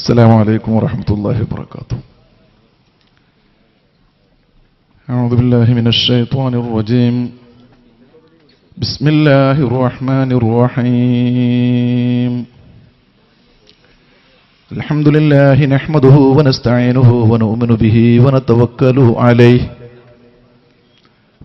السلام عليكم ورحمة الله وبركاته أعوذ بالله من الشيطان الرجيم بسم الله الرحمن الرحيم الحمد لله نحمده ونستعينه ونؤمن به ونتوكل عليه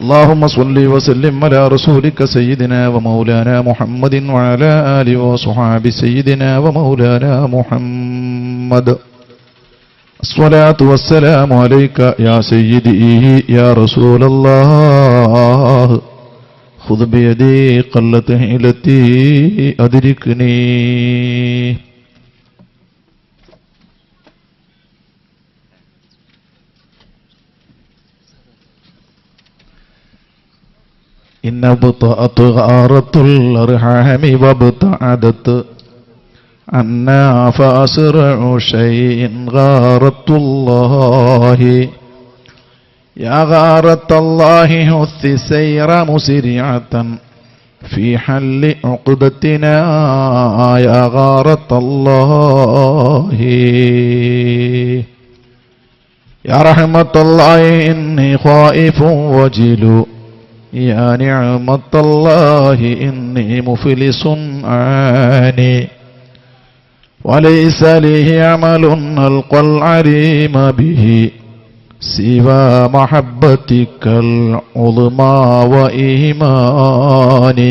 اللهم صل وسلم على رسولك سيدنا ومولانا محمد وعلى آله وصحاب سيدنا ومولانا محمد الصلاة والسلام عليك يا سيدي يا رسول الله خذ بيدي قلت حيلتي أدركني إن بطأت غارة الأرحام وابتعدت عنا فأسرع شيء غارة الله. يا غارة الله هث سير مسرعة في حل عقدتنا. يا غارة الله. يا رحمة الله إني خائف وجل يا نعمة الله إني مفلس عاني وليس لي عمل ألقى العليم به سوى محبتك العظمى وإيماني.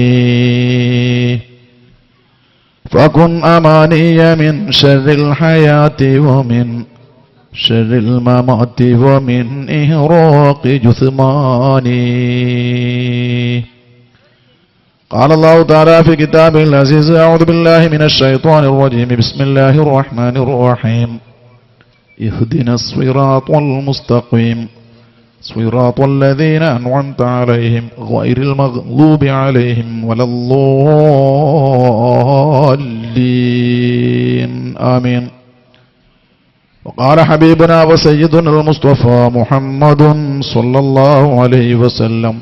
فكن أماني من شر الحياة ومن شر الممات ومن إهراق جثماني. قال الله تعالى في كتابه العزيز أعوذ بالله من الشيطان الرجيم. بسم الله الرحمن الرحيم. اهدنا الصراط المستقيم. صراط الذين أنعمت عليهم غير المغضوب عليهم ولا الضالين. آمين. وقال حبيبنا وسيدنا المصطفى محمد صلى الله عليه وسلم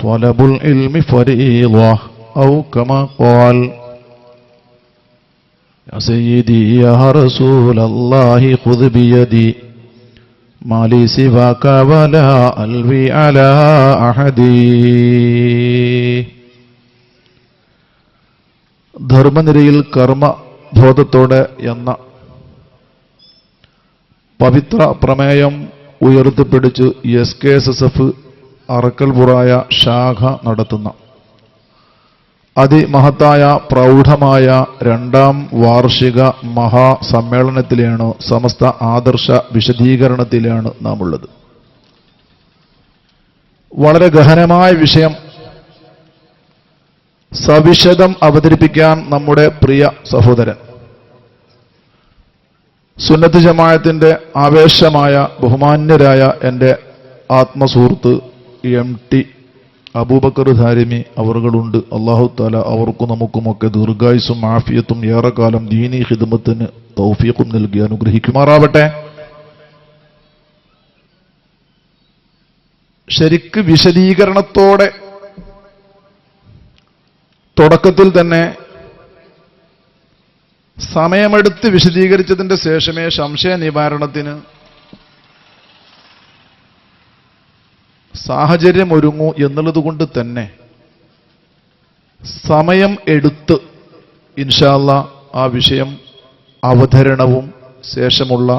طلب العلم فريضة أو كما قال يا سيدي يا رسول الله خذ بيدي ما لي سواك ولا ألوي على أحد ധർമ്മനിരയിൽ കർമ്മബോധത്തോടെ എന്ന പവിത്ര പ്രമേയം ഉയർത്തിപ്പിടിച്ച് S K S S F Arakkalpuraya ശാഖ നടത്തുന്ന. അതിമഹത്തായ പ്രൗഢമായ രണ്ടാം വാർഷിക മഹാസമ്മേളനത്തിലാണ് സമസ്ത ആദർശ വിശദീകരണത്തിലാണ് നാം ഉള്ളത് വളരെ ഗഹനമായ വിഷയം. സവിശദം അവതരിപ്പിക്കാൻ നമ്മുടെ പ്രിയ സഹോദരൻ. സുന്നത്ത് ജമായത്തിന്റെ ആവേശമായ ബഹുമാന്യരായ എന്റെ ആത്മസുഹൃത്ത് എം ടി അബൂബക്കർ ധാരിമി അവറുകളുണ്ട്. അള്ളാഹു താല അവർക്കും നമുക്കുമൊക്കെ ദീർഘായുസും ആഫിയത്തും ഏറെക്കാലം ദീനി ഹിദമത്തിന് തൗഫീഖും നൽകി അനുഗ്രഹിക്കുമാറാവട്ടെ. ശരിക്ക് വിശദീകരണത്തോടെ തുടക്കത്തിൽ തന്നെ സമയമെടുത്ത് വിശദീകരിച്ചതിന്റെ ശേഷമേ സംശയ നിവാരണത്തിന് സാഹചര്യം ഒരുങ്ങൂ എന്നുള്ളത് കൊണ്ട് തന്നെ സമയം എടുത്ത് ഇൻഷാല്ല ആ വിഷയം അവതരണവും ശേഷമുള്ള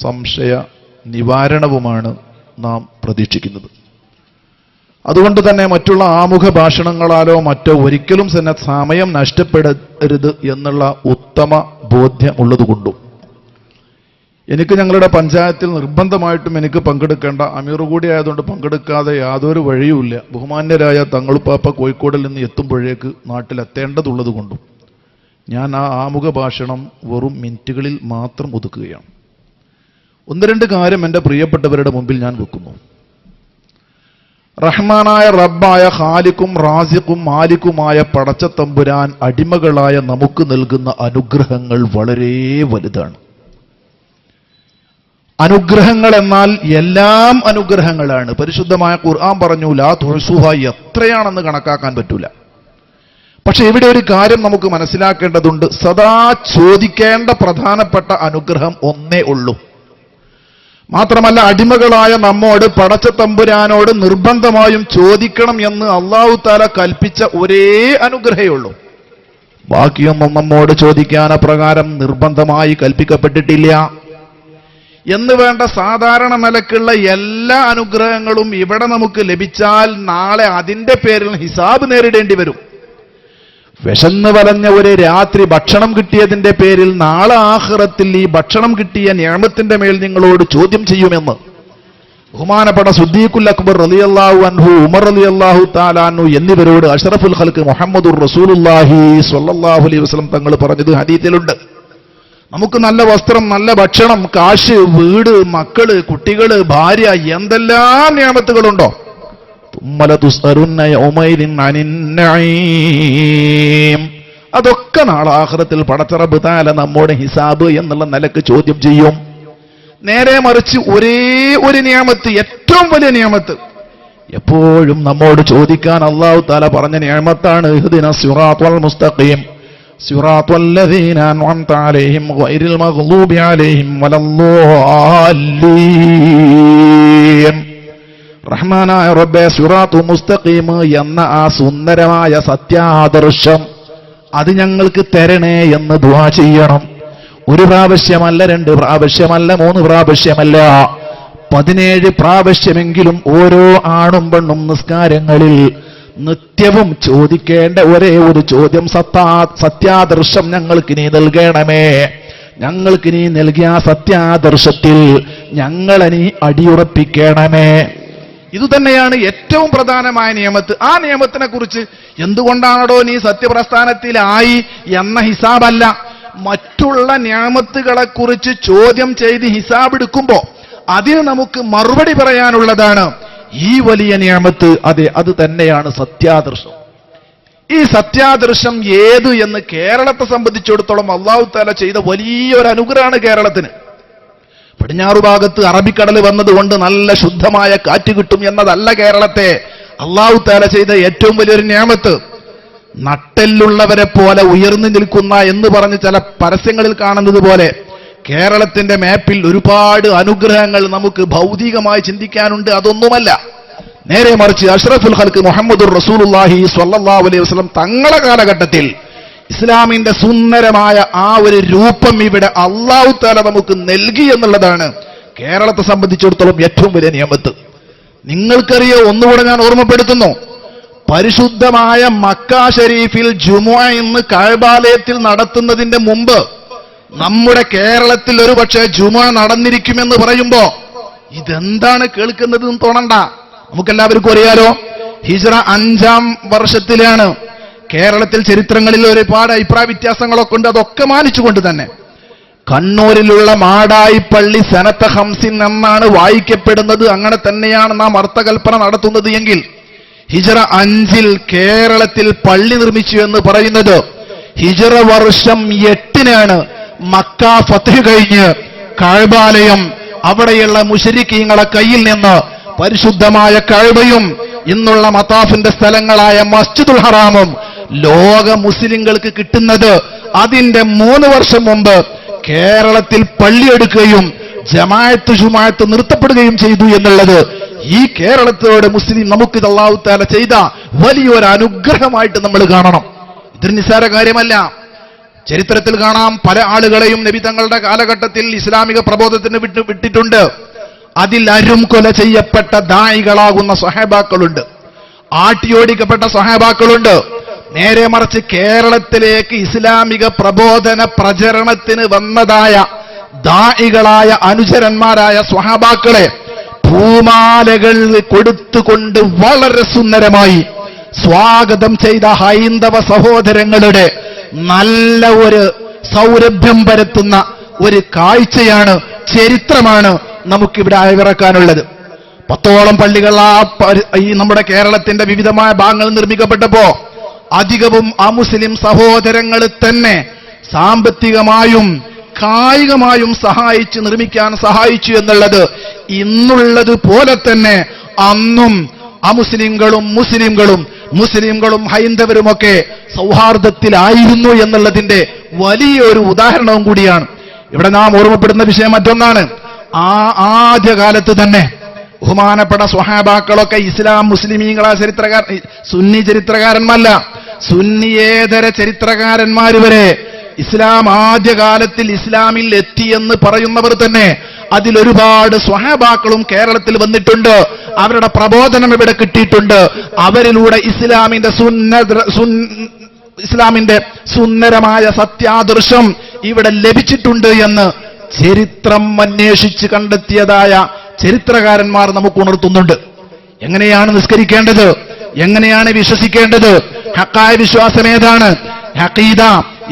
സംശയ നിവാരണവുമാണ് നാം പ്രതീക്ഷിക്കുന്നത്. അതുകൊണ്ട് തന്നെ മറ്റുള്ള ആമുഖ ഭാഷണങ്ങളാലോ മറ്റോ ഒരിക്കലും തന്നെ സമയം നഷ്ടപ്പെടരുത് എന്നുള്ള ഉത്തമ ബോധ്യം ഉള്ളതുകൊണ്ടും. എനിക്ക് ഞങ്ങളുടെ പഞ്ചായത്തിൽ നിർബന്ധമായിട്ടും എനിക്ക് പങ്കെടുക്കേണ്ട അമീർ കൂടി ആയതുകൊണ്ട് പങ്കെടുക്കാതെ യാതൊരു വഴിയുമില്ല. ബഹുമാന്യരായ തങ്ങളുപ്പാപ്പ കോഴിക്കോടിൽ നിന്ന് എത്തുമ്പോഴേക്ക് നാട്ടിലെത്തേണ്ടതുള്ളത് കൊണ്ടും ഞാൻ ആ ആമുഖ ഭാഷണം വെറും മിനിറ്റുകളിൽ മാത്രം ഒതുക്കുകയാണ്. ഒന്ന് രണ്ട് കാര്യം എന്റെ പ്രിയപ്പെട്ടവരുടെ മുമ്പിൽ ഞാൻ വെക്കുന്നു. റഹ്മാനായ റബ്ബായ ഖാലിക്കും റാസിക്കും മാലിക്കുമായ പടച്ച തമ്പുരാൻ അടിമകളായ നമുക്ക് നൽകുന്ന അനുഗ്രഹങ്ങൾ വളരെ വലുതാണ്. അനുഗ്രഹങ്ങൾ എന്നാൽ എല്ലാം അനുഗ്രഹങ്ങളാണ്. പരിശുദ്ധമായ ഖുർആൻ പറഞ്ഞു ലാ തുഴസുഹ എത്രയാണെന്ന് കണക്കാക്കാൻ പറ്റൂല. പക്ഷെ ഇവിടെ ഒരു കാര്യം നമുക്ക് മനസ്സിലാക്കേണ്ടതുണ്ട്. സദാ ചോദിക്കേണ്ട പ്രധാനപ്പെട്ട അനുഗ്രഹം ഒന്നേ ഉള്ളൂ. മാത്രമല്ല അടിമകളായ നമ്മോട് പടച്ച തമ്പുരാനോട് നിർബന്ധമായും ചോദിക്കണം എന്ന് അള്ളാഹു താല കൽപ്പിച്ച ഒരേ അനുഗ്രഹമേ ഉള്ളൂ ബാക്കിയൊന്നും നമ്മോട് ചോദിക്കാൻ അപ്രകാരം നിർബന്ധമായി കൽപ്പിക്കപ്പെട്ടിട്ടില്ല. എന്ന് വേണ്ട സാധാരണ നിലക്കുള്ള എല്ലാ അനുഗ്രഹങ്ങളും ഇവിടെ നമുക്ക് ലഭിച്ചാൽ നാളെ അതിന്റെ പേരിൽ ഹിസാബ് നേരിടേണ്ടി വരും. വിശന്ന് വലഞ്ഞ ഒരു രാത്രി ഭക്ഷണം കിട്ടിയതിന്റെ പേരിൽ നാളെ ആഹ്റത്തിൽ ഈ ഭക്ഷണം കിട്ടിയ ഞാമത്തിന്റെ മേൽ നിങ്ങളോട് ചോദ്യം ചെയ്യുമെന്ന്. ബഹുമാനപ്പെട്ട സുദ്ദീഖുൽ അക്ബർ അലി അള്ളാഹു അൻഹു ഉമർ അലി അള്ളാഹു താലാനു എന്നിവരോട് അഷറഫുൽ ഖൽക്ക് മുഹമ്മദുർ റസൂലുള്ളാഹി സ്വല്ലല്ലാഹു അലൈഹി വസ്ലം തങ്ങൾ പറഞ്ഞത് ഹരീത്തിലുണ്ട് നമുക്ക് നല്ല വസ്ത്രം നല്ല ഭക്ഷണം കാശ് വീട് മക്കൾ കുട്ടികൾ ഭാര്യ എന്തെല്ലാം നിയമത്തുകളുണ്ടോ? അതൊക്കെ നാളെ ആഖിറത്തിൽ പടച്ചറബ് താല നമ്മുടെ ഹിസാബ് എന്നുള്ള നിലയ്ക്ക് ചോദ്യം ചെയ്യും. നേരെ മറിച്ച് ഒരേ ഒരു നിയമത്ത് ഏറ്റവും വലിയ നിയമത്ത് എപ്പോഴും നമ്മോട് ചോദിക്കാൻ അള്ളാഹു താല പറഞ്ഞ നിയമത്താണ് ഇഹ്ദിന സിറാത്വൽ മുസ്തഖീം. അൻഅംത അലൈഹിം അലൈഹിം റഹ്മാനായ റബ്ബെ സുറാത്തു മുസ്തഖീം എന്ന ആ സുന്ദരമായ സത്യാദർശം അത് ഞങ്ങൾക്ക് തരണേ എന്ന് ദുആ ചെയ്യണം. ഒരു പ്രാവശ്യമല്ല രണ്ട് പ്രാവശ്യമല്ല മൂന്ന് പ്രാവശ്യമല്ല. പതിനേഴ് പ്രാവശ്യമെങ്കിലും ഓരോ ആണും പെണ്ണും നിസ്കാരങ്ങളിൽ നിത്യവും ചോദിക്കേണ്ട ഒരേ ഒരു ചോദ്യം സത്താ സത്യാദർശം ഞങ്ങൾക്ക് നീ നൽകണമേ. ഞങ്ങൾക്ക് നീ നൽകിയ സത്യാദർശത്തിൽ ഞങ്ങളെ നീ അടിയുറപ്പിക്കണമേ. ഇതുതന്നെയാണ് ഏറ്റവും പ്രധാനമായ നിയമത്ത്. ആ നിയമത്തിനെ കുറിച്ച് എന്തുകൊണ്ടാണോ നീ സത്യപ്രസ്ഥാനത്തിലായി എന്ന ഹിസാബല്ല. മറ്റുള്ള നിയമത്തുകളെ കുറിച്ച് ചോദ്യം ചെയ്ത് ഹിസാബ് എടുക്കുമ്പോ അതിന് നമുക്ക് മറുപടി പറയാനുള്ളതാണ് ഈ വലിയ നിയമത്ത്. അതെ അത് തന്നെയാണ് സത്യാദർശം. ഈ സത്യാദർശം ഏത് എന്ന് കേരളത്തെ സംബന്ധിച്ചിടത്തോളം അള്ളാഹു താല ചെയ്ത വലിയൊരു അനുഗ്രഹമാണ് കേരളത്തിന്. പടിഞ്ഞാറു ഭാഗത്ത് അറബിക്കടൽ വന്നതുകൊണ്ട് നല്ല ശുദ്ധമായ കാറ്റ് കിട്ടും എന്നതല്ല കേരളത്തെ. അള്ളാഹു താല ചെയ്ത ഏറ്റവും വലിയൊരു നിയമത്ത് നട്ടെല്ലുള്ളവരെ പോലെ ഉയർന്നു നിൽക്കുന്ന എന്ന് പറഞ്ഞ് ചില പരസ്യങ്ങളിൽ കാണുന്നത് പോലെ കേരളത്തിന്റെ മാപ്പിൽ ഒരുപാട് അനുഗ്രഹങ്ങൾ നമുക്ക് ഭൗതികമായി ചിന്തിക്കാനുണ്ട് അതൊന്നുമല്ല. നേരെ മറിച്ച് അഷ്റഫുൽ ഹൽക്ക് മുഹമ്മദുർ റസൂലുള്ളാഹി സ്വല്ലല്ലാഹു അലൈഹി വസ്ലം തങ്ങളെ കാലഘട്ടത്തിൽ ഇസ്ലാമിന്റെ സുന്ദരമായ ആ ഒരു രൂപം ഇവിടെ അള്ളാഹു താല നമുക്ക് നൽകി എന്നുള്ളതാണ് കേരളത്തെ സംബന്ധിച്ചിടത്തോളം ഏറ്റവും വലിയ നിയമത്ത്. നിങ്ങൾക്കറിയോ? ഒന്നുകൂടെ ഞാൻ ഓർമ്മപ്പെടുത്തുന്നു. പരിശുദ്ധമായ മക്ക ഷരീഫിൽ ജുമുഅ ഇന്ന് കഴബാലയത്തിൽ നടത്തുന്നതിന്റെ മുമ്പ് നമ്മുടെ കേരളത്തിൽ ഒരു പക്ഷേ ജുമുഅ നടന്നിരിക്കുമെന്ന് പറയുമ്പോ ഇതെന്താണ് കേൾക്കുന്നത് തോന്നണ്ട. നമുക്കെല്ലാവർക്കും അറിയാലോ? ഹിജ്റ അഞ്ചാം വർഷത്തിലാണ്. കേരളത്തിൽ ചരിത്രങ്ങളിൽ ഒരുപാട് അഭിപ്രായ വ്യത്യാസങ്ങളൊക്കെ ഉണ്ട്. അതൊക്കെ മാനിച്ചുകൊണ്ട് തന്നെ. കണ്ണൂരിലുള്ള മാടായി പള്ളി സനത്ത ഹംസിൻ എന്നാണ് വായിക്കപ്പെടുന്നത്. അങ്ങനെ തന്നെയാണ് നാം അർത്ഥകൽപ്പന നടത്തുന്നത് എങ്കിൽ ഹിജറ അഞ്ചിൽ കേരളത്തിൽ പള്ളി നിർമ്മിച്ചു എന്ന് പറയുന്നത് ഹിജറ വർഷം എട്ടിനാണ്. മക്ക ഫത്ത് കഴിഞ്ഞ് കഴബാലയം അവിടെയുള്ള മുഷരിക്കീങ്ങളെ കയ്യിൽ നിന്ന് പരിശുദ്ധമായ കഴബയും ഇന്നുള്ള മതാഫിന്റെ സ്ഥലങ്ങളായ മസ്ജിദുൽ ഹറാമും ലോക മുസ്ലിങ്ങൾക്ക് കിട്ടുന്നത് അതിന്റെ മൂന്ന് വർഷം മുമ്പ് കേരളത്തിൽ പള്ളിയെടുക്കുകയും ജമായത്ത് ജുമായത്ത് നിർത്തപ്പെടുകയും ചെയ്തു എന്നുള്ളത് ഈ കേരളത്തിലൂടെ മുസ്ലിം നമുക്ക് തള്ളാവുത്താല ചെയ്ത വലിയൊരു അനുഗ്രഹമായിട്ട് നമ്മൾ കാണണം. ഇതൊരു നിസ്സാര കാര്യമല്ല. ചരിത്രത്തിൽ കാണാം പല ആളുകളെയും നബി തങ്ങളുടെ കാലഘട്ടത്തിൽ ഇസ്ലാമിക പ്രബോധത്തിന് വിട്ടു വിട്ടിട്ടുണ്ട്. അതിൽ അരും കൊല ചെയ്യപ്പെട്ട ദായികളാകുന്ന സഹാബാക്കളുണ്ട്. ആട്ടിയോടിക്കപ്പെട്ട സഹാബാക്കളുണ്ട്. നേരെ മറിച്ച് കേരളത്തിലേക്ക് ഇസ്ലാമിക പ്രബോധന പ്രചരണത്തിന് വന്നതായ ദായികളായ അനുചരന്മാരായ സ്വഹാബാക്കളെ പൂമാലകൾ കൊടുത്തുകൊണ്ട് വളരെ സുന്ദരമായി സ്വാഗതം ചെയ്ത ഹൈന്ദവ സഹോദരങ്ങളുടെ നല്ല ഒരു സൗരഭ്യം പരത്തുന്ന ഒരു കാഴ്ചയാണ് ചരിത്രമാണ് നമുക്കിവിടെ അയവിറക്കാനുള്ളത് പത്തോളം പള്ളികൾ ആ ഈ നമ്മുടെ കേരളത്തിന്റെ വിവിധമായ ഭാഗങ്ങൾ നിർമ്മിക്കപ്പെട്ടപ്പോ അധികവും ആ മുസ്ലിം സഹോദരങ്ങൾ തന്നെ സാമ്പത്തികമായും കായികമായും സഹായിച്ച് നിർമ്മിക്കാൻ സഹായിച്ചു എന്നുള്ളത് ഇന്നുള്ളത് പോലെ തന്നെ അന്നും അമുസ്ലിങ്ങളും മുസ്ലിങ്ങളും മുസ്ലിങ്ങളും ഹൈന്ദവരുമൊക്കെ സൗഹാർദ്ദത്തിലായിരുന്നു എന്നുള്ളതിന്റെ വലിയൊരു ഉദാഹരണവും കൂടിയാണ്. ഇവിടെ നാം ഓർമ്മപ്പെടുന്ന വിഷയം മറ്റൊന്നാണ്. ആ ആദ്യകാലത്ത് തന്നെ ബഹുമാനപ്പെട്ട സ്വഹാബാക്കളൊക്കെ ഇസ്ലാം മുസ്ലിമീങ്ങളാ ചരിത്രകാർ സുന്നി ചരിത്രകാരന്മാരല്ല സുന്നിയേതര ചരിത്രകാരന്മാര് വരെ ഇസ്ലാം ആദ്യകാലത്തിൽ ഇസ്ലാമിൽ എത്തിയെന്ന് പറയുന്നവർ തന്നെ. അതിലൊരുപാട് സ്വഹാബാക്കളും കേരളത്തിൽ വന്നിട്ടുണ്ട്. അവരുടെ പ്രബോധനം ഇവിടെ കിട്ടിയിട്ടുണ്ട്. അവരിലൂടെ ഇസ്ലാമിന്റെ സുന്ന ഇസ്ലാമിന്റെ സുന്ദരമായ സത്യാദർശം ഇവിടെ ലഭിച്ചിട്ടുണ്ട് എന്ന് ചരിത്രം അന്വേഷിച്ച് കണ്ടെത്തിയതായ ചരിത്രകാരന്മാർ നമുക്ക് ഉണർത്തുന്നുണ്ട്. എങ്ങനെയാണ് നിസ്കരിക്കേണ്ടത്? എങ്ങനെയാണ് വിശ്വസിക്കേണ്ടത്? ഹക്കായ വിശ്വാസം ഏതാണ്? ഹക്കീദ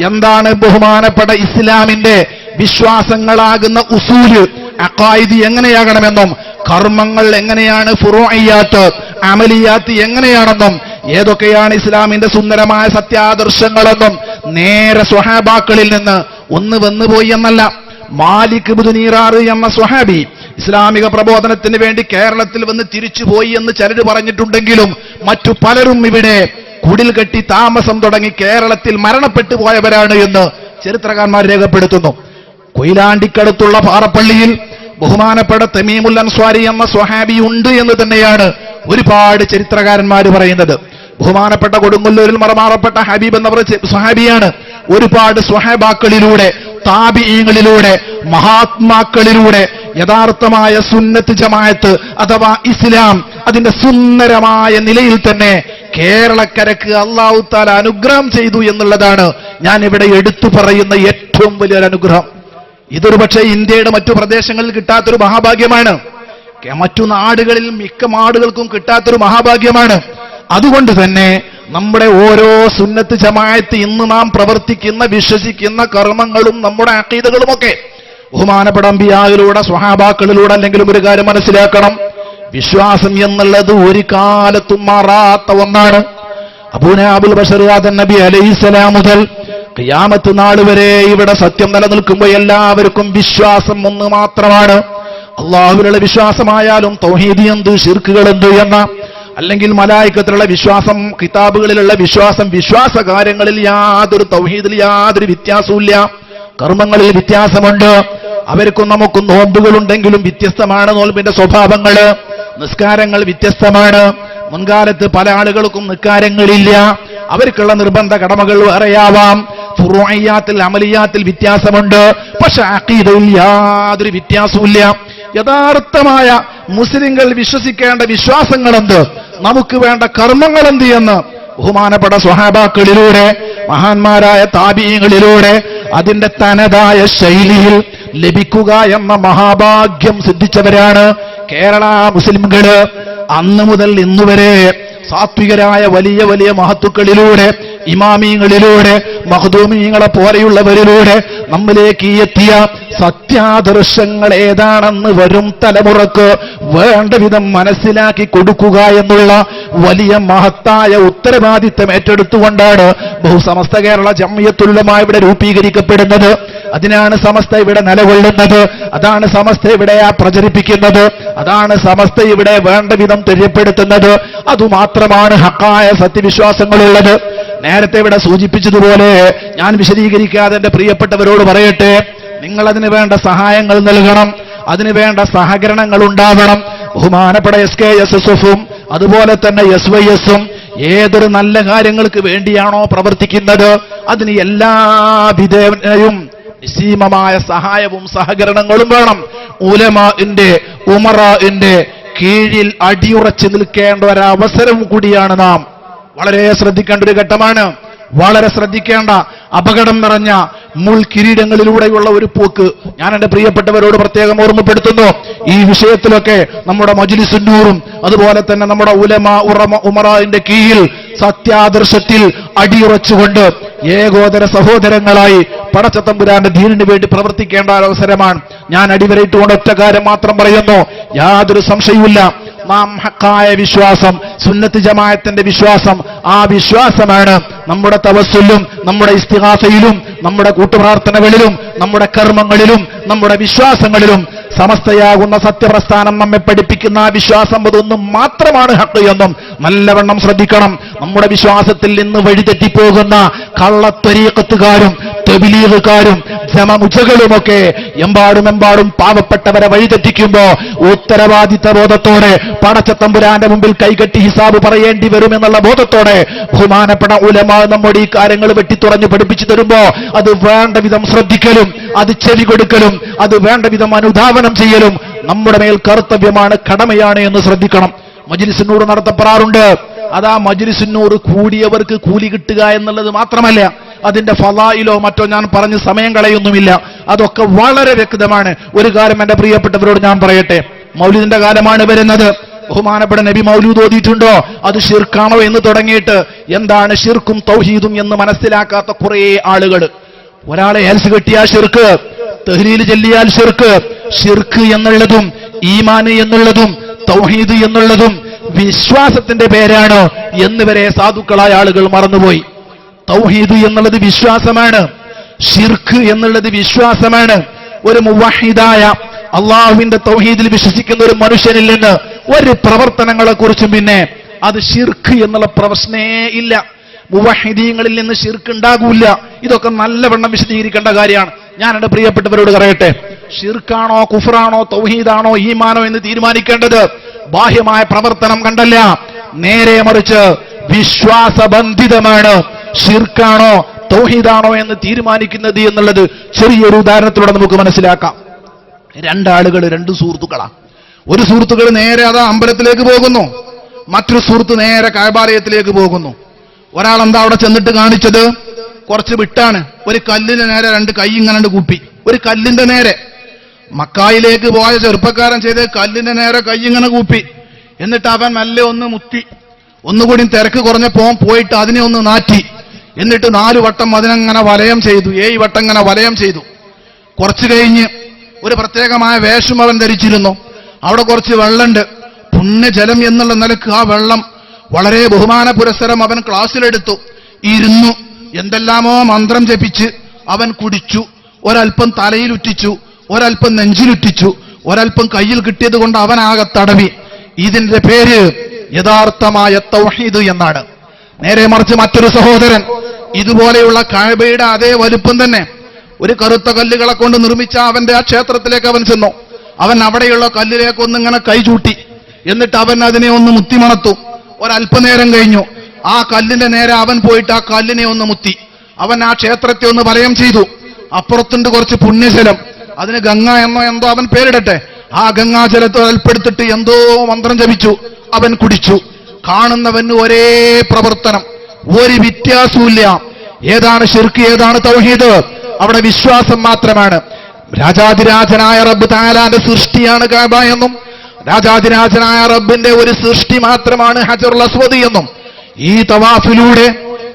എന്താണ് ബഹുമാനപ്പെട്ട ഇസ്ലാമിന്റെ വിശ്വാസങ്ങളാകുന്ന ഉസൂൽ? അക്കായിദ് എങ്ങനെയാകണമെന്നും കർമ്മങ്ങൾ എങ്ങനെയാണ് ഫുറോയ്യാത്ത് അമലിയാത്ത് എങ്ങനെയാണെന്നും ഏതൊക്കെയാണ് ഇസ്ലാമിന്റെ സുന്ദരമായ സത്യാദർശങ്ങളെന്നും നേരെ സ്വഹാബാക്കളിൽ നിന്ന് ഒന്ന് വന്നുപോയി എന്നല്ല. മാലിക് ബുദുനീറാറ് എന്ന സ്വഹാബി ഇസ്ലാമിക പ്രബോധനത്തിന് വേണ്ടി കേരളത്തിൽ വന്ന് തിരിച്ചുപോയി എന്ന് ചിലർ പറഞ്ഞിട്ടുണ്ടെങ്കിലും മറ്റു പലരും ഇവിടെ കുടിൽ കെട്ടി താമസം തുടങ്ങി കേരളത്തിൽ മരണപ്പെട്ടു പോയവരാണ് എന്ന് ചരിത്രകാരന്മാർ രേഖപ്പെടുത്തുന്നു. കൊയിലാണ്ടിക്കടുത്തുള്ള പാറപ്പള്ളിയിൽ ബഹുമാനപ്പെട്ട തമീമുൽ അൻസ്വാരി എന്ന സ്വഹാബി ഉണ്ട് എന്ന് തന്നെയാണ് ഒരുപാട് ചരിത്രകാരന്മാർ പറയുന്നത്. ബഹുമാനപ്പെട്ട കൊടുങ്ങല്ലൂരിൽ മറമാറപ്പെട്ട ഹബീബ് എന്നവർ ചെ- സ്വഹാബിയാണ് ഒരുപാട് സ്വഹാബാക്കളിലൂടെ താപിയങ്ങളിലൂടെ മഹാത്മാക്കളിലൂടെ യഥാർത്ഥമായ സുന്നത്ത് ജമായത്ത് അഥവാ ഇസ്ലാം അതിന്റെ സുന്ദരമായ നിലയിൽ തന്നെ കേരളക്കരക്ക് അള്ളാഹു താല അനുഗ്രഹം ചെയ്തു എന്നുള്ളതാണ് ഞാൻ ഇവിടെ എടുത്തു പറയുന്ന ഏറ്റവും വലിയൊരു അനുഗ്രഹം ഇതൊരു പക്ഷേ ഇന്ത്യയുടെ മറ്റു പ്രദേശങ്ങളിൽ കിട്ടാത്തൊരു മഹാഭാഗ്യമാണ്. മറ്റു നാടുകളിൽ മിക്ക നാടുകൾക്കും കിട്ടാത്തൊരു മഹാഭാഗ്യമാണ്. അതുകൊണ്ട് തന്നെ നമ്മുടെ ഓരോ സുന്നത്ത് ജമായത്ത് ഇന്ന് നാം പ്രവർത്തിക്കുന്ന വിശ്വസിക്കുന്ന കർമ്മങ്ങളും നമ്മുടെ അക്കീതകളുമൊക്കെ ബഹുമാനപ്പെട്ട അമ്പിയായിലൂടെ സ്വഹാബാക്കളിലൂടെ അല്ലെങ്കിലും ഒരു കാര്യം മനസ്സിലാക്കണം. വിശ്വാസം എന്നുള്ളത് ഒരു കാലത്തും മാറാത്ത ഒന്നാണ്. അബൂനാബുൽ ബഷറുദൻ നബി അലൈസലാം മുതൽ ഖിയാമത്ത് നാൾ വരെ ഇവിടെ സത്യം നിലനിൽക്കുമ്പോൾ എല്ലാവർക്കും വിശ്വാസം ഒന്ന് മാത്രമാണ്. അള്ളാഹുവിലുള്ള വിശ്വാസമായാലും തൗഹീദി എന്ത് ഷിർക്കുകൾ എന്ത് എന്ന അല്ലെങ്കിൽ മലായിക്കത്തിലുള്ള വിശ്വാസം കിതാബുകളിലുള്ള വിശ്വാസം വിശ്വാസ കാര്യങ്ങളിൽ യാതൊരു തൗഹീദിൽ യാതൊരു വ്യത്യാസവുമില്ല. കർമ്മങ്ങളിൽ വ്യത്യാസമുണ്ട്. അവർക്കും നമുക്കും നോമ്പുകളുണ്ടെങ്കിലും വ്യത്യസ്തമാണ് നോൽബിന്റെ സ്വഭാവങ്ങൾ നിസ്കാരങ്ങൾ വ്യത്യസ്തമാണ്. മുൻകാലത്ത് പല ആളുകൾക്കും നിസ്കാരങ്ങളില്ല. അവർക്കുള്ള നിർബന്ധ കടമകൾ വേറെയാവാം. ഫുറോയ്യാത്തിൽ അമലിയാത്തിൽ വ്യത്യാസമുണ്ട്. പക്ഷെ അക്കീതയിൽ യാതൊരു വ്യത്യാസമില്ല യഥാർത്ഥമായ മുസ്ലിങ്ങൾ വിശ്വസിക്കേണ്ട വിശ്വാസങ്ങൾ എന്ത് നമുക്ക് വേണ്ട കർമ്മങ്ങൾ എന്ത് എന്ന് ബഹുമാനപ്പെട്ട സ്വഹാബാക്കളിലൂടെ മഹാന്മാരായ താപീയങ്ങളിലൂടെ അതിന്റെ തനതായ ശൈലിയിൽ ലഭിക്കുക എന്ന മഹാഭാഗ്യം സിദ്ധിച്ചവരാണ് കേരള മുസ്ലിംകൾ. അന്ന് മുതൽ ഇന്നുവരെ സാത്വികരായ വലിയ വലിയ മഹത്തുക്കളിലൂടെ ഇമാമീങ്ങളിലൂടെ മഹദൂമീങ്ങളെ പോലെയുള്ളവരിലൂടെ നമ്മിലേക്ക് എത്തിയ സത്യാദർശങ്ങൾ ഏതാണെന്ന് വരും തലമുറയ്ക്ക് വേണ്ട വിധം മനസ്സിലാക്കി കൊടുക്കുക എന്നുള്ള വലിയ മഹത്തായ ഉത്തരവാദിത്തം ഏറ്റെടുത്തുകൊണ്ടാണ് ബഹുസമസ്ത കേരള ജമ്മിയത്തുള്ളമായി ഇവിടെ രൂപീകരിക്കപ്പെടുന്നത്. അതിനാണ് സമസ്ത ഇവിടെ നിലകൊള്ളുന്നത്. അതാണ് സമസ്ത ഇവിടെ പ്രചരിപ്പിക്കുന്നത്. അതാണ് സമസ്ത ഇവിടെ വേണ്ട വിധം തെര്യപ്പെടുത്തുന്നത്. അതുമാത്രമാണ് ഹക്കായ സത്യവിശ്വാസങ്ങളുള്ളത്. നേരത്തെ ഇവിടെ സൂചിപ്പിച്ചതുപോലെ ഞാൻ വിശദീകരിക്കാതെ എന്റെ പ്രിയപ്പെട്ടവരോട് പറയട്ടെ നിങ്ങൾ അതിന് വേണ്ട സഹായങ്ങൾ നൽകണം അതിന് വേണ്ട സഹകരണങ്ങൾ ഉണ്ടാവണം. ബഹുമാനപ്പെട്ട എസ് കെ എസ് എസ് എഫും അതുപോലെ തന്നെ എസ് വൈ എസും ഏതൊരു നല്ല കാര്യങ്ങൾക്ക് വേണ്ടിയാണോ പ്രവർത്തിക്കുന്നത്? അതിന് എല്ലാ വിധേയനും നിസ്സീമമായ സഹായവും സഹകരണങ്ങളും വേണം. ഉലമാന്റെ ഉമറിന്റെ കീഴിൽ അടിയുറച്ചു നിൽക്കേണ്ട ഒരവസരം കൂടിയാണ് നാം വളരെ ശ്രദ്ധിക്കേണ്ട ഒരു ഘട്ടമാണ്. വളരെ ശ്രദ്ധിക്കേണ്ട അപകടം നിറഞ്ഞ മുൾ കിരീടങ്ങളിലൂടെയുള്ള ഒരു പോക്ക് ഞാൻ എന്റെ പ്രിയപ്പെട്ടവരോട് പ്രത്യേകം ഓർമ്മപ്പെടുത്തുന്നു. ഈ വിഷയത്തിലൊക്കെ നമ്മുടെ മജ്ലിസുന്നൂറും അതുപോലെ തന്നെ നമ്മുടെ ഉലമ ഉറമ ഉമറാന്റെ കീഴിൽ സത്യാദർശത്തിൽ അടിയുറച്ചുകൊണ്ട് ഏകോദര സഹോദരങ്ങളായി പടച്ചത്തമ്പുരാന്റെ ധീരന് വേണ്ടി പ്രവർത്തിക്കേണ്ട അവസരമാണ്. ഞാൻ അടിവരയിട്ടുകൊണ്ട് ഒറ്റ കാര്യം മാത്രം പറയുന്നു. യാതൊരു സംശയവുമില്ല. നാം ഹക്കായ വിശ്വാസം സുന്നത്ത് ജമായത്തിന്റെ വിശ്വാസം ആ വിശ്വാസമാണ് നമ്മുടെ തവസ്സുല്ലും നമ്മുടെ ഇസ്തിഹാസയിലും നമ്മുടെ കൂട്ടുപ്രാർത്ഥനകളിലും നമ്മുടെ കർമ്മങ്ങളിലും നമ്മുടെ വിശ്വാസങ്ങളിലും സമസ്തയാകുന്ന സത്യപ്രസ്ഥാനം നമ്മെ പഠിപ്പിക്കുന്ന ആ വിശ്വാസം അതൊന്നും മാത്രമാണ് ഹക്ക് എന്നും നല്ലവണ്ണം ശ്രദ്ധിക്കണം. നമ്മുടെ വിശ്വാസത്തിൽ നിന്ന് വഴിതെറ്റിപ്പോകുന്ന കള്ളത്വരീക്കത്തുകാരും തൊബിലീഗുകാരും ജമമുജകളുമൊക്കെ എമ്പാടും എമ്പാടും പാവപ്പെട്ടവരെ വഴിതെറ്റിക്കുമ്പോ ഉത്തരവാദിത്ത ബോധത്തോടെ പടച്ചത്തമ്പുരാന്റെ മുമ്പിൽ കൈകെട്ടി ഹിസാബ് പറയേണ്ടി വരുമെന്നുള്ള ബോധത്തോടെ ബഹുമാനപ്പെട്ട ഉലമ നമ്മുടെ ഈ കാര്യങ്ങൾ വെട്ടിത്തുറഞ്ഞ് പഠിപ്പിച്ചു തരുമ്പോ അത് വേണ്ട വിധം ശ്രദ്ധിക്കലും അത് ചെവി കൊടുക്കലും അത് വേണ്ട വിധം അനുധാവനം ചെയ്യലും നമ്മുടെ മേൽ കർത്തവ്യമാണ് കടമയാണ് എന്ന് ശ്രദ്ധിക്കണം. മജിലിസിനൂർ നടത്തപ്പെടാറുണ്ട്. അതാ മജിലിസിനൂർ കൂടിയവർക്ക് കൂലി കിട്ടുക എന്നുള്ളത് മാത്രമല്ല അതിന്റെ ഫലായിലോ മറ്റോ ഞാൻ പറഞ്ഞ് സമയം കളയൊന്നുമില്ല. അതൊക്കെ വളരെ വ്യക്തമാണ്. ഒരു കാര്യം എന്റെ പ്രിയപ്പെട്ടവരോട് ഞാൻ പറയട്ടെ. മൗലിദിന്റെ കാലമാണ് വരുന്നത്. ബഹുമാനപ്പെട്ട നബി മൗലൂദ് ഓതിയിട്ടുണ്ടോ? അത് ഷിർക്കാണോ എന്ന് തുടങ്ങിയിട്ട് എന്താണ് ഷിർക്കും തൗഹീദും എന്ന് മനസ്സിലാക്കാത്ത കുറേ ആളുകൾ. ഒരാളെ ഏൽസ് കെട്ടിയാൽ ഷിർക്ക് തെഹ്ലീൽ ചെല്ലിയാൽ ഷിർക്ക് ഷിർക്ക് എന്നുള്ളതും ഈമാന് എന്നുള്ളതും തൗഹീദ് എന്നുള്ളതും വിശ്വാസത്തിന്റെ പേരാണ് എന്നിവരെ സാധുക്കളായ ആളുകൾ മറന്നുപോയി. തൗഹീദ് എന്നുള്ളത് വിശ്വാസമാണ് ഷിർക്ക് എന്നുള്ളത് വിശ്വാസമാണ്. ഒരു മുവാഹിദായ അള്ളാഹുവിന്റെ തൗഹീദിൽ വിശ്വസിക്കുന്ന ഒരു മനുഷ്യനിൽ നിന്ന് ഒരു പ്രവർത്തനങ്ങളെ കുറിച്ചും പിന്നെ അത് ഷിർക്ക് എന്നുള്ള പ്രശ്നേ ഇല്ല. മുവഹിദീങ്ങളിൽ നിന്ന് ഷിർക്ക് ഉണ്ടാകൂല ഇതൊക്കെ നല്ലവണ്ണം വിശദീകരിക്കേണ്ട കാര്യമാണ്. ഞാൻ എന്റെ പ്രിയപ്പെട്ടവരോട് പറയട്ടെ ഷിർക്കാണോ കുഫറാണോ തൗഹീദാണോ ഈമാനോ എന്ന് തീരുമാനിക്കേണ്ടത്? ബാഹ്യമായ പ്രവർത്തനം കണ്ടല്ല. നേരെ മറിച്ച് വിശ്വാസബന്ധിതമാണ് ഷിർക്കാണോ തൗഹീദാണോ എന്ന് തീരുമാനിക്കുന്നത് എന്നുള്ളത് ചെറിയൊരു ഉദാഹരണത്തിലൂടെ നമുക്ക് മനസ്സിലാക്കാം. രണ്ടാളുകൾ രണ്ട് സുഹൃത്തുക്കളാണ് ഒരു സുഹൃത്തുക്കൾ നേരെ അതാ അമ്പലത്തിലേക്ക് പോകുന്നു. മറ്റൊരു സുഹൃത്ത് നേരെ കായബാലയത്തിലേക്ക് പോകുന്നു. ഒരാൾ എന്താ അവിടെ ചെന്നിട്ട് കാണിച്ചത്? കുറച്ച് വിട്ടാണ്. ഒരു കല്ലിന് നേരെ രണ്ട് കൈ ഇങ്ങനെ കൂപ്പി ഒരു കല്ലിന്റെ നേരെ. മക്കായിലേക്ക് പോയ ചെറുപ്പക്കാരൻ ചെയ്ത് കല്ലിന്റെ നേരെ കൈ ഇങ്ങനെ കൂപ്പി. എന്നിട്ട് അവൻ മെല്ലെ ഒന്ന് മുത്തി. ഒന്നുകൂടി തിരക്ക് കുറഞ്ഞപ്പോ പോയിട്ട് അതിനെ ഒന്ന് നാറ്റി. എന്നിട്ട് നാലു വട്ടം അതിനങ്ങനെ വലയം ചെയ്തു. ഏഴ് വട്ടം ഇങ്ങനെ വലയം ചെയ്തു. കുറച്ചു കഴിഞ്ഞ് ഒരു പ്രത്യേകമായ വേഷം അവൻ ധരിച്ചിരുന്നു. അവിടെ കുറച്ച് വെള്ളമുണ്ട് പുണ്യജലം എന്നുള്ള നിലയ്ക്ക് ആ വെള്ളം വളരെ ബഹുമാന പുരസ്സരം അവൻ ക്ലാസ്സിലെടുത്തു. ഇരുന്നു. എന്തെല്ലാമോ മന്ത്രം ജപിച്ച് അവൻ കുടിച്ചു. ഒരൽപ്പം തലയിലുറ്റിച്ചു. ഒരൽപ്പം നെഞ്ചിലുറ്റിച്ചു. ഒരൽപ്പം കയ്യിൽ കിട്ടിയത് കൊണ്ട് അവനാകെ തടവി. ഇതിന്റെ പേര് യഥാർത്ഥമായ തൗഹീദ് എന്നാണ്. നേരെ മറിച്ച് മറ്റൊരു സഹോദരൻ. ഇതുപോലെയുള്ള കാഴ്ബയുടെ അതേ വലുപ്പം തന്നെ. ഒരു കറുത്ത കല്ലുകളെ കൊണ്ട് നിർമ്മിച്ച അവന്റെ ആ ക്ഷേത്രത്തിലേക്ക് അവൻ ചെന്നു. അവൻ അവിടെയുള്ള കല്ലിലേക്കൊന്നിങ്ങനെ കൈ ചൂട്ടി. എന്നിട്ട് അവൻ അതിനെ ഒന്ന് മുത്തിമണത്തു. ഒരല്പനേരം കഴിഞ്ഞു. ആ കല്ലിന്റെ നേരെ അവൻ പോയിട്ട് ആ കല്ലിനെ ഒന്ന് മുത്തി. അവൻ ആ ക്ഷേത്രത്തെ ഒന്ന് വലയം ചെയ്തു. അപ്പുറത്തുണ്ട് കുറച്ച് പുണ്യജലം. അതിന് ഗംഗ എന്നോ എന്തോ അവൻ പേരിടട്ടെ. ആ ഗംഗാജലത്തെ അൽപ്പെടുത്തിട്ട് എന്തോ മന്ത്രം ജപിച്ചു. അവൻ കുടിച്ചു. കാണുന്നവന് ഒരേ പ്രവർത്തനം. ഒരു വ്യത്യാസമില്ല ഏതാണ് ശിർക്ക് ഏതാണ് തൗഹീദ്? അവിടെ വിശ്വാസം മാത്രമാണ്. രാജാതിരാജനായ റബ്ബ് താലാന്റെ സൃഷ്ടിയാണ് കാബ എന്നും രാജാതിരാജനായ റബ്ബിന്റെ ഒരു സൃഷ്ടി മാത്രമാണ് ഹജറുൽ അസ്വദി എന്നും. ഈ തവാഫിലൂടെ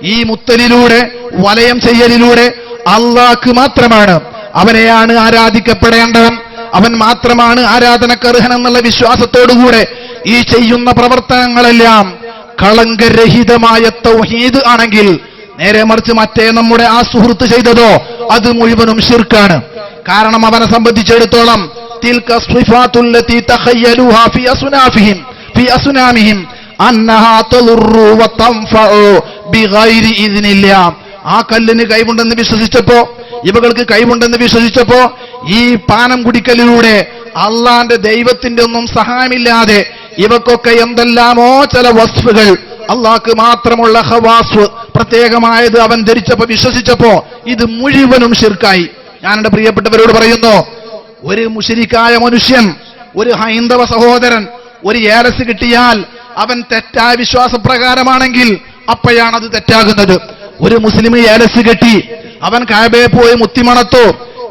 ഈ മുത്തലിലൂടെ വലയം ചെയ്യലിലൂടെ അള്ളാഹ്ക്ക് മാത്രമാണ് അവനെയാണ് ആരാധിക്കപ്പെടേണ്ടത്. അവൻ മാത്രമാണ് ആരാധനക്കർഹൻ എന്നുള്ള വിശ്വാസത്തോടുകൂടെ ഈ ചെയ്യുന്ന പ്രവർത്തനങ്ങളെല്ലാം കളങ്കരഹിതമായ തൗഹീദ് ആണെങ്കിൽ നേരെ മറിച്ച് മറ്റേ നമ്മുടെ ആ സുഹൃത്ത് ചെയ്തതോ അത് മുഴുവനും ശിർക്കാണ്. കാരണം അവനെ സംബന്ധിച്ചിടത്തോളം തിൽക تخيلوها في ഫി في ഫി أنها تضر وتنفع بغير ബിഗൈരി الله. ആ കല്ലിന് കൈവുണ്ടെന്ന് വിശ്വസിച്ചപ്പോ ഇവകൾക്ക് കൈവുണ്ടെന്ന് വിശ്വസിച്ചപ്പോ ഈ പാനം കുടിക്കലിലൂടെ അള്ളാന്റെ ദൈവത്തിന്റെ ഒന്നും സഹായമില്ലാതെ ഇവക്കൊക്കെ എന്തെല്ലാമോ ചില വസ്തുകൾ അള്ളാഹ്ക്ക് മാത്രമുള്ള ഹവാസ് പ്രത്യേകമായത് അവൻ ധരിച്ചപ്പോ വിശ്വസിച്ചപ്പോ ഇത് മുഴുവനും ഷിർക്കായി ഞാൻ എന്റെ പ്രിയപ്പെട്ടവരോട് പറയുന്നു ഒരു മുഷിരിക്കായ മനുഷ്യൻ ഒരു ഹൈന്ദവ സഹോദരൻ ഒരു ഏലസ് കിട്ടിയാൽ അവൻ തെറ്റായ വിശ്വാസപ്രകാരമാണെങ്കിൽ അപ്പോഴാണ് അത് തെറ്റാകുന്നത്. ഒരു മുസ്ലിം ഏലസ് കെട്ടി അവൻ കാബയെ പോയി മുത്തിമണത്തോ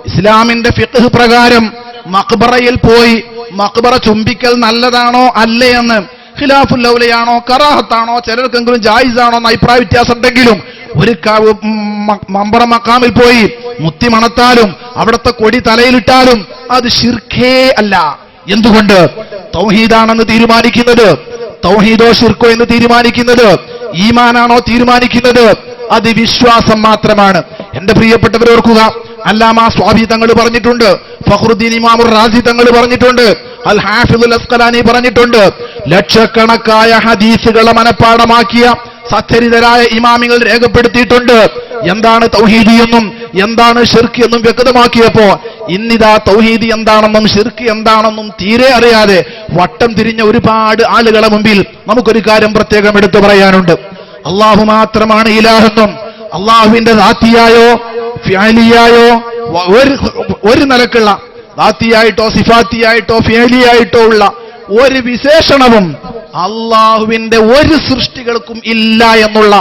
ഇസ്ലാമിന്റെ ഫിഖ് പ്രകാരം മക്ബറയിൽ പോയി മക്ബറ ചുംബിക്കൽ നല്ലതാണോ അല്ലേ എന്ന് ഖിലാഫുല്ലൗലയാണോ കറാഹത്താണോ ചിലർക്കെങ്കിലും ജായിസാണോ എന്ന് അഭിപ്രായ വ്യത്യാസം ഉണ്ടെങ്കിലും ഒരു മമ്പറ മക്കാമിൽ പോയി. മുത്തി മണത്താലും അവിടുത്തെ കൊടി തലയിലിട്ടാലും അത് ഷിർഖേ അല്ല. എന്തുകൊണ്ട്? തൗഹീദാണെന്ന് തീരുമാനിക്കുന്നത്. തൗഹീദോ ഷിർക്കോ എന്ന് തീരുമാനിക്കുന്നത്. ഈമാനാണോ തീരുമാനിക്കുന്നത്? അത് വിശ്വാസം മാത്രമാണ്. എന്റെ പ്രിയപ്പെട്ടവർ ഓർക്കുക അല്ലാമ സ്വാഭി തങ്ങൾ പറഞ്ഞിട്ടുണ്ട് ഫഹ്റുദ്ദീൻ ഇമാമുർ റാസി തങ്ങൾ പറഞ്ഞിട്ടുണ്ട് അൽ ഹാഫിദുൽ അസ്കലാനി പറഞ്ഞിട്ടുണ്ട്. ലക്ഷക്കണക്കായ ഹദീസുകളെ മനഃപ്പാടമാക്കിയ സച്ചരിതരായ ഇമാമികൾ രേഖപ്പെടുത്തിയിട്ടുണ്ട്. എന്താണ് തൗഹീദി എന്നും എന്താണ് ഷിർക്ക് എന്നും വ്യക്തമാക്കിയപ്പോ ഇന്നിതാ തൗഹീദി എന്താണെന്നും ഷിർക്ക് എന്താണെന്നും തീരെ അറിയാതെ വട്ടം തിരിഞ്ഞ ഒരുപാട് ആളുകളെ മുമ്പിൽ നമുക്കൊരു കാര്യം പ്രത്യേകം എടുത്തു പറയാനുണ്ട്. അള്ളാഹു മാത്രമാണ് ഇലാഹെന്നും അള്ളാഹുവിന്റെ ദാത്തിയായോ ഫ്യാലിയായോ ഒരു നിലക്കുള്ള ദാത്തിയായിട്ടോ സിഫാത്തിയായിട്ടോ ഫ്യാലിയായിട്ടോ ഉള്ള ഒരു വിശേഷണവും അള്ളാഹുവിന്റെ ഒരു സൃഷ്ടികൾക്കും ഇല്ല എന്നുള്ള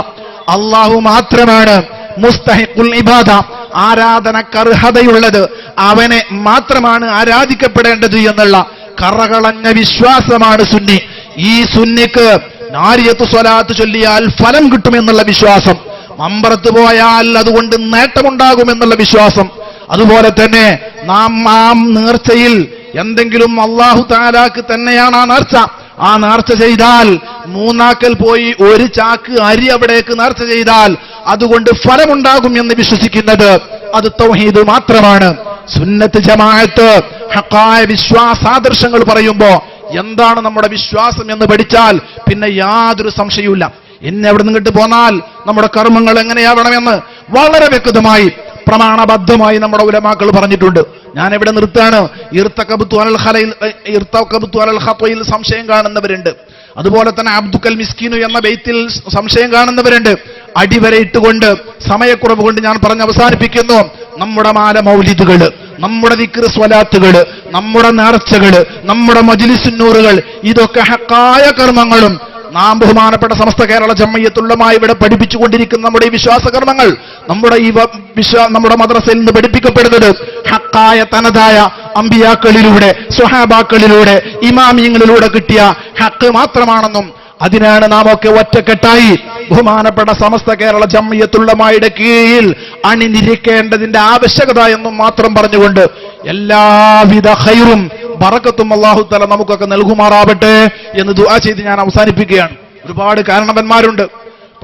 അള്ളാഹു മാത്രമാണ് മുസ്തഹിഖുൽ ഇബാദ ആരാധനക്കർഹതയുള്ളത് അവനെ മാത്രമാണ് ആരാധിക്കപ്പെടേണ്ടത് എന്നുള്ള കറകളഞ്ഞ വിശ്വാസമാണ് സുന്നി. ഈ സുന്നിക്ക് നാരിയത്ത് സ്വലാത്ത് ചൊല്ലിയാൽ ഫലം കിട്ടുമെന്നുള്ള വിശ്വാസം. മമ്പറത്ത് പോയാൽ അതുകൊണ്ട് നേട്ടമുണ്ടാകുമെന്നുള്ള വിശ്വാസം. അതുപോലെ തന്നെ നാം ആം നേർച്ചയിൽ എന്തെങ്കിലും അള്ളാഹു താലാക്ക് തന്നെയാണ് ആ നേർച്ച. ആ നേർച്ച ചെയ്താൽ മൂന്നാക്കൽ പോയി ഒരു ചാക്ക് അരി അവിടേക്ക് നേർച്ച ചെയ്താൽ അതുകൊണ്ട് ഫലമുണ്ടാകും എന്ന് വിശ്വസിക്കുന്നത് അത് തൗഹീദ് മാത്രമാണ്. സുന്നത്ത് ജമാഅത്ത് ഹക്കായ വിശ്വാസാദർശങ്ങൾ പറയുമ്പോ എന്താണ് നമ്മുടെ വിശ്വാസം എന്ന് പഠിച്ചാൽ പിന്നെ യാതൊരു സംശയവുമില്ല. എന്നെ അവിടെ നിന്നിട്ട് പോന്നാൽ നമ്മുടെ കർമ്മങ്ങൾ എങ്ങനെയാവണമെന്ന് വളരെ വ്യക്തമായി പ്രമാണബദ്ധമായി നമ്മുടെ ഉലമാക്കൾ പറഞ്ഞിട്ടുണ്ട്. ഞാൻ എവിടെ നിർത്താണ് സംശയം കാണുന്നവരുണ്ട്. അതുപോലെ തന്നെ അബ്ദുക്കൽ മിസ്കീനു എന്ന ബെയ്ത്തിൽ സംശയം കാണുന്നവരുണ്ട്. അടിവരയിട്ടുകൊണ്ട് സമയക്കുറവ് കൊണ്ട് ഞാൻ പറഞ്ഞ് അവസാനിപ്പിക്കുന്നു. നമ്മുടെ മാല മൗലിദുകൾ നമ്മുടെ വിക്ര സ്വലാത്തുകൾ നമ്മുടെ നേർച്ചകൾ നമ്മുടെ മജിലിസുന്നൂറുകൾ ഇതൊക്കെ ഹക്കായ കർമ്മങ്ങളും നാം ബഹുമാനപ്പെട്ട സമസ്ത കേരള ജമ്മയ്യത്തുള്ളമായി ഇവിടെ പഠിപ്പിച്ചുകൊണ്ടിരിക്കുന്ന നമ്മുടെ ഈ വിശ്വാസകർമ്മങ്ങൾ നമ്മുടെ ഈ വിശ്വാ നമ്മുടെ മദ്രസയിൽ നിന്ന് പഠിപ്പിക്കപ്പെടുന്നത് ഹക്കായ തനതായ അമ്പിയാക്കളിലൂടെ സുഹാബാക്കളിലൂടെ ഇമാമിയങ്ങളിലൂടെ കിട്ടിയ ഹക്ക് മാത്രമാണെന്നും അതിനാണ് നാം ഒക്കെ ഒറ്റക്കെട്ടായി. ബഹുമാനപ്പെട്ട സമസ്ത കേരള ജമ്മിയത്തുള്ളമായുടെ കീഴിൽ അണിനിരിക്കേണ്ടതിന്റെ ആവശ്യകത എന്നും മാത്രം പറഞ്ഞുകൊണ്ട് എല്ലാവിധ ഹൈറും ബറക്കത്തും അള്ളാഹു തല നമുക്കൊക്കെ നൽകുമാറാവട്ടെ എന്ന് ദുആ ചെയ്ത് ഞാൻ അവസാനിപ്പിക്കുകയാണ്. ഒരുപാട് കാരണവന്മാരുണ്ട്.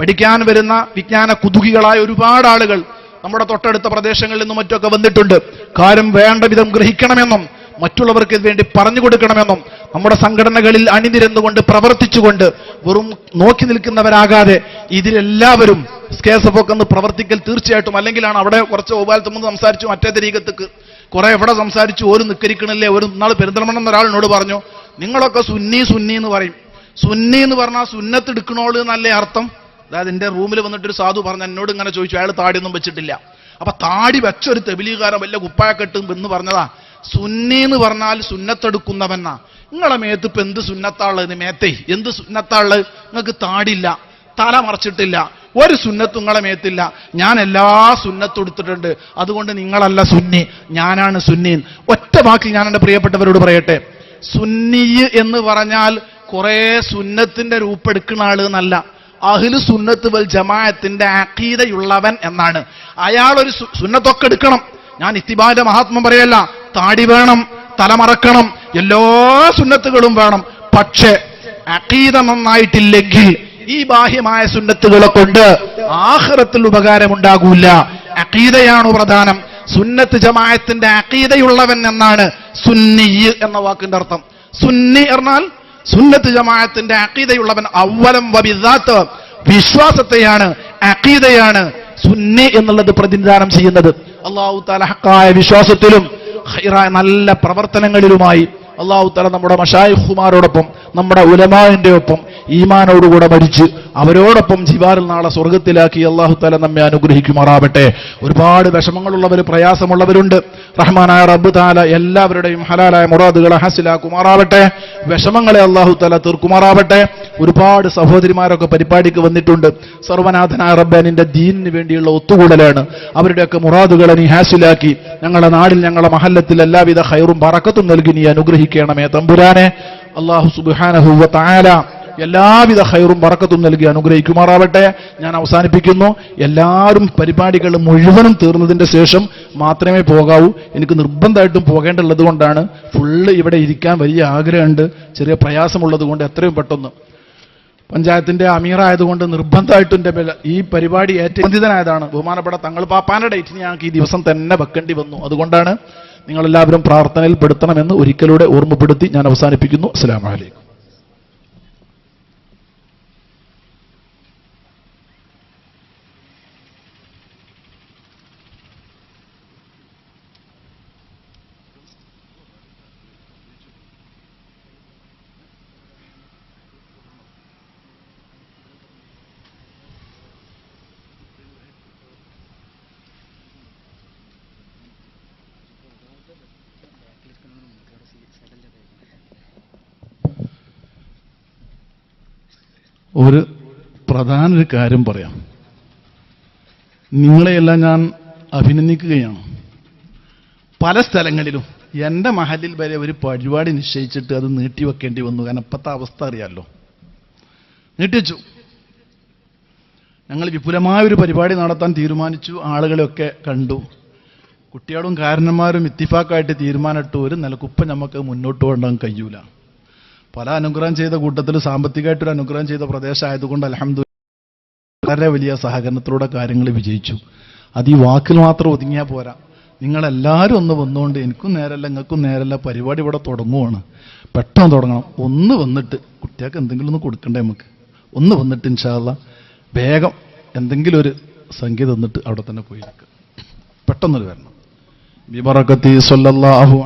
പഠിക്കാൻ വരുന്ന വിജ്ഞാന കുതുകികളായ ഒരുപാട് ആളുകൾ നമ്മുടെ തൊട്ടടുത്ത പ്രദേശങ്ങളിൽ നിന്നും മറ്റൊക്കെ വന്നിട്ടുണ്ട്. കാര്യം വേണ്ട വിധം ഗ്രഹിക്കണമെന്നും മറ്റുള്ളവർക്ക് ഇത് വേണ്ടി പറഞ്ഞു കൊടുക്കണമെന്നും നമ്മുടെ സംഘടനകളിൽ അണിനിരന്നുകൊണ്ട് പ്രവർത്തിച്ചുകൊണ്ട് വെറും നോക്കി നിൽക്കുന്നവരാകാതെ ഇതിലെല്ലാവരും സ്കേസ് ഒക്കെ ഒന്ന് പ്രവർത്തിക്കൽ തീർച്ചയായിട്ടും അല്ലെങ്കിലാണ് അവിടെ കുറച്ച് ഓപാലത്ത് മുമ്പ് സംസാരിച്ചു മറ്റേ തരീകത്തേക്ക് കുറെ എവിടെ സംസാരിച്ചു ഒരു നിക്കരിക്കണില്ലേ ഒരു നാൾ പെരുന്തൽമണ്ണം എന്ന ഒരാൾ എന്നോട് പറഞ്ഞു നിങ്ങളൊക്കെ സുന്നി സുന്നി എന്ന് പറയും. സുന്നി എന്ന് പറഞ്ഞാൽ സുന്നത്ത് എടുക്കണോൾ എന്നല്ലേ അർത്ഥം? അതായത് എന്റെ റൂമിൽ വന്നിട്ട് ഒരു സാധു പറഞ്ഞു എന്നോട് ഇങ്ങനെ ചോദിച്ചു അയാൾ താടിയൊന്നും വെച്ചിട്ടില്ല. അപ്പൊ താടി വെച്ചൊരു തെബിലികാരൻ വല്ല കുപ്പായക്കെട്ടും എന്ന് പറഞ്ഞതാ. സുന്നി എന്ന് പറഞ്ഞാൽ സുന്നത്തെടുക്കുന്നവന്നാ നിങ്ങളെ മേത്ത് ഇപ്പൊ എന്ത് സുന്നത്താളത് മേത്തേ എന്ത് സുന്നത്താൾ നിങ്ങൾക്ക് താടില്ല തല മറച്ചിട്ടില്ല ഒരു സുന്നത്തും നിങ്ങളെ മേത്തില്ല. ഞാൻ എല്ലാ സുന്നത്തും എടുത്തിട്ടുണ്ട്. അതുകൊണ്ട് നിങ്ങളല്ല സുന്നി. ഞാനാണ് സുന്നീൻ. ഒറ്റ വാക്കിൽ ഞാൻ എന്റെ പ്രിയപ്പെട്ടവരോട് പറയട്ടെ. സുന്നി എന്ന് പറഞ്ഞാൽ കുറെ സുന്നത്തിന്റെ രൂപെടുക്കുന്ന ആൾ എന്നല്ല. അഹിൽ സുന്നത്ത് വൽ ജമാഅത്തിന്റെ അഖീദയുള്ളവൻ എന്നാണ്. അയാൾ ഒരു സുന്നത്തൊക്കെ എടുക്കണം. ഞാൻ ഇത്തിബാന്റെ മഹാത്മം പറയല്ല. താടി വേണം തലമറക്കണം എല്ലാ സുന്നത്തുകളും വേണം. പക്ഷേ അക്കീത നന്നായിട്ടില്ലെങ്കിൽ ഈ ബാഹ്യമായ സുന്നത്തുകളെ കൊണ്ട് ആഹ്റത്തിൽ ഉപകാരമുണ്ടാകൂല. അഖീദയാണ് പ്രധാനം. സുന്നത്ത് ജമായത്തിന്റെ അക്കീതയുള്ളവൻ എന്നാണ് സുന്നി എന്ന വാക്കിന്റെ അർത്ഥം. സുന്നി എന്നാൽ സുന്നത്ത് ജമാഅത്തിന്റെ അക്കീതയുള്ളവൻ അവലം വബിദാത്ത്. വിശ്വാസത്തെയാണ് അക്കീതയാണ് സുന്നി എന്നുള്ളത് പ്രതിനിധാനം ചെയ്യുന്നത്. അള്ളാഹു താല ഹക്കായ വിശ്വാസത്തിലും നല്ല പ്രവർത്തനങ്ങളിലുമായി അള്ളാഹു തല നമ്മുടെ മഷായിഹുമാരോടൊപ്പം നമ്മുടെ ഉലമാവിന്റെ ഒപ്പം ഈമാനോടുകൂടെ മരിച്ച് അവരോടൊപ്പം ജിവാറിൽ നാളെ സ്വർഗത്തിലാക്കി അള്ളാഹു തല നമ്മെ അനുഗ്രഹിക്കുമാറാവട്ടെ. ഒരുപാട് വിഷമങ്ങളുള്ളവർ പ്രയാസമുള്ളവരുണ്ട്. റഹ്മാനായ റബ്ബ് താല എല്ലാവരുടെയും ഹലാലായ മുറാദുകളെ ഹസിലാക്കുമാറാവട്ടെ. വിഷമങ്ങളെ അള്ളാഹു തല തീർക്കുമാറാവട്ടെ. ഒരുപാട് സഹോദരിമാരൊക്കെ പരിപാടിക്ക് വന്നിട്ടുണ്ട്. സർവനാഥനായ റബ്ബാനിന്റെ ദീനിന് വേണ്ടിയുള്ള ഒത്തുകൂടലാണ്. അവരുടെയൊക്കെ മുറാദുകളെ നീ ഹാസിലാക്കി. ഞങ്ങളുടെ നാടിൽ ഞങ്ങളുടെ മഹല്ലത്തിൽ എല്ലാവിധ ഹൈറും പറക്കത്തും നൽകി നീ അനുഗ്രഹിക്കണമേ തമ്പുരാനെ. അള്ളാഹു സുബാനഹുവ താല എല്ലാവിധ ഹൈറും വറക്കത്തും നൽകി അനുഗ്രഹിക്കുമാറാവട്ടെ. ഞാൻ അവസാനിപ്പിക്കുന്നു. എല്ലാവരും പരിപാടികൾ മുഴുവനും തീർന്നതിന്റെ ശേഷം മാത്രമേ പോകാവൂ. എനിക്ക് നിർബന്ധമായിട്ടും പോകേണ്ടുള്ളത് കൊണ്ടാണ്. ഫുള്ള് ഇവിടെ ഇരിക്കാൻ വലിയ ആഗ്രഹമുണ്ട്. ചെറിയ പ്രയാസമുള്ളത് കൊണ്ട് എത്രയും പെട്ടെന്ന്. പഞ്ചായത്തിന്റെ അമീറായതുകൊണ്ട് നിർബന്ധമായിട്ടും എന്റെ ഈ പരിപാടി ഏറ്റവും ബഹുമാനപ്പെട്ട തങ്ങൾ പാപ്പാന്റെ ഡേറ്റിന് ഞങ്ങൾക്ക് ഈ ദിവസം തന്നെ വെക്കേണ്ടി വന്നു. അതുകൊണ്ടാണ് നിങ്ങളെല്ലാവരും പ്രാർത്ഥനയിൽ പെടുത്തണമെന്ന് ഒരിക്കലൂടെ ഓർമ്മപ്പെടുത്തി ഞാൻ അവസാനിപ്പിക്കുന്നു. അസ്സലാമു അലൈക്കും. ഒരു പ്രധാന ഒരു കാര്യം പറയാം. നിങ്ങളെയെല്ലാം ഞാൻ അഭിനന്ദിക്കുകയാണ്. പല സ്ഥലങ്ങളിലും എന്റെ മഹലിൽ വരെ ഒരു പരിപാടി നിശ്ചയിച്ചിട്ട് അത് നീട്ടിവെക്കേണ്ടി വന്നു. കാരണം ഇപ്പോഴത്തെ അവസ്ഥ അറിയാമല്ലോ നീട്ടിവെച്ചു ഞങ്ങൾ വിപുലമായ ഒരു പരിപാടി നടത്താൻ തീരുമാനിച്ചു. ആളുകളെയൊക്കെ കണ്ടു. കുട്ടികളും കാരണന്മാരും ഇത്തിഫാക്കായിട്ട് തീരുമാനമിട്ടു ഒരു നിലക്കുപ്പം നമുക്ക് മുന്നോട്ട് കൊണ്ടുപോകാൻ കഴിയൂല. പല അനുഗ്രഹം ചെയ്ത കൂട്ടത്തിൽ സാമ്പത്തികമായിട്ടൊരു അനുഗ്രഹം ചെയ്ത പ്രദേശമായതുകൊണ്ട് അലഹമ്മദ് വളരെ വലിയ സഹകരണത്തിലൂടെ കാര്യങ്ങൾ വിജയിച്ചു. അത് ഈ വാക്കിൽ മാത്രം ഒതുങ്ങിയാൽ പോരാ. നിങ്ങളെല്ലാവരും ഒന്ന് വന്നുകൊണ്ട് എനിക്കും നേരല്ല നിങ്ങൾക്കും നേരല്ല പരിപാടി ഇവിടെ തുടങ്ങുവാണ്. പെട്ടെന്ന് തുടങ്ങണം. ഒന്ന് വന്നിട്ട് കുട്ടികൾക്ക് എന്തെങ്കിലും ഒന്ന് കൊടുക്കണ്ടേ നമുക്ക്? ഒന്ന് വന്നിട്ട് ഇൻഷാല്ല വേഗം എന്തെങ്കിലും ഒരു സംഖ്യ തന്നിട്ട് അവിടെ തന്നെ പോയിരിക്കുക. പെട്ടെന്നൊരു വരണം. ബിബറക്കത്തി സല്ലല്ലാഹു